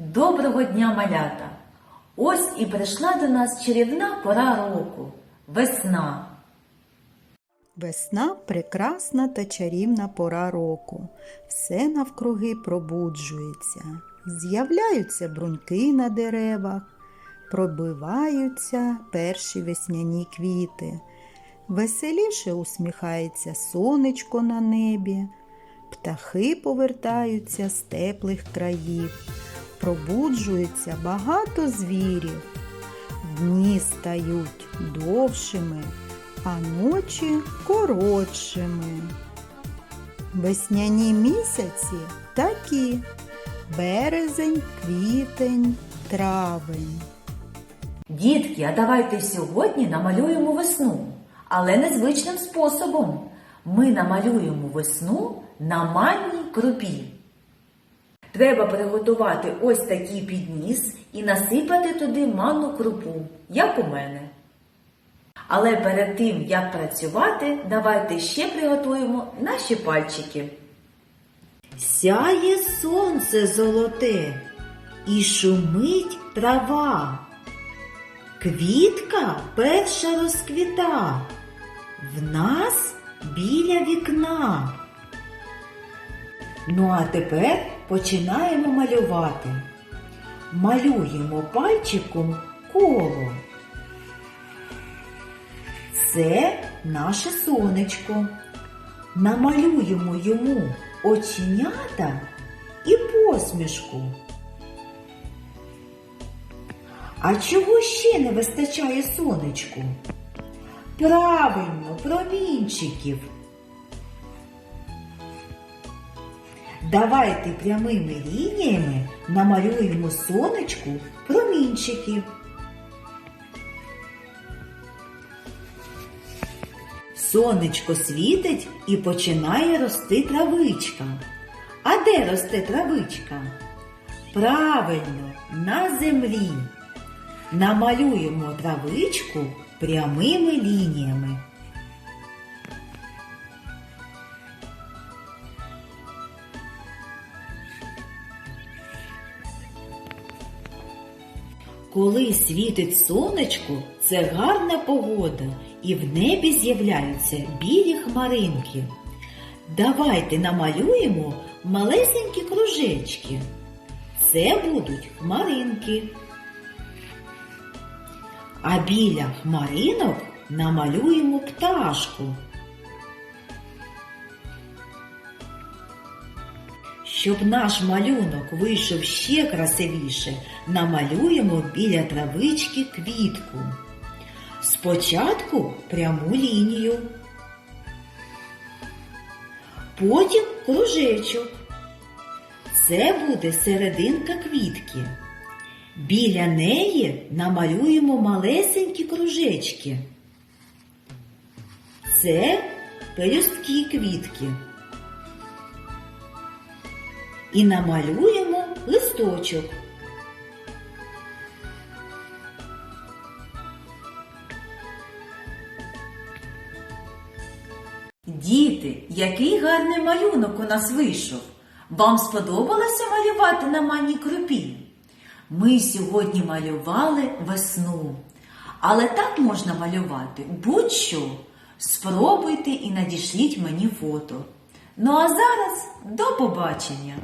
Доброго дня, малята! Ось і прийшла до нас чарівна пора року весна. Весна прекрасна та чарівна пора року. Все навкруги пробуджується. З'являються бруньки на деревах, пробиваються перші весняні квіти. Веселіше усміхається сонечко на небі, птахи повертаються з теплих країв, пробуджується багато звірів. Дні стають довшими, а ночі коротшими. Весняні місяці такі березень, квітень, травень. Дітки, а давайте сьогодні намалюємо весну, але незвичним способом. Ми намалюємо весну на манній крупі. Треба приготувати ось такий підніс і насипати туди манну крупу, як у мене. Але перед тим, як працювати, давайте ще приготуємо наші пальчики. Сяє сонце золоте і шумить трава. Квітка перша розквіта в нас біля вікна. Ну а тепер починаємо малювати. Малюємо пальчиком коло. Це наше сонечко. Намалюємо йому оченята і посмішку. А чого ще не вистачає сонечку? Правильно, промінчиків. Давайте прямими лініями намалюємо сонечку промінчики. Сонечко світить і починає рости травичка. А де росте травичка? Правильно, на землі. Намалюємо травичку прямими лініями. Коли світить сонечко, це гарна погода, і в небі з'являються білі хмаринки. Давайте намалюємо малесенькі кружечки. Це будуть хмаринки. А біля хмаринок намалюємо пташку. Щоб наш малюнок вийшов ще красивіше, намалюємо біля травички квітку. Спочатку пряму лінію, потім кружечок. Це буде серединка квітки. Біля неї намалюємо малесенькі кружечки. Це пелюстки квітки. І намалюємо листочок. Діти, який гарний малюнок у нас вийшов. Вам сподобалося малювати на манній крупі? Ми сьогодні малювали весну. Але так можна малювати будь-що. Спробуйте і надішліть мені фото. Ну а зараз до побачення!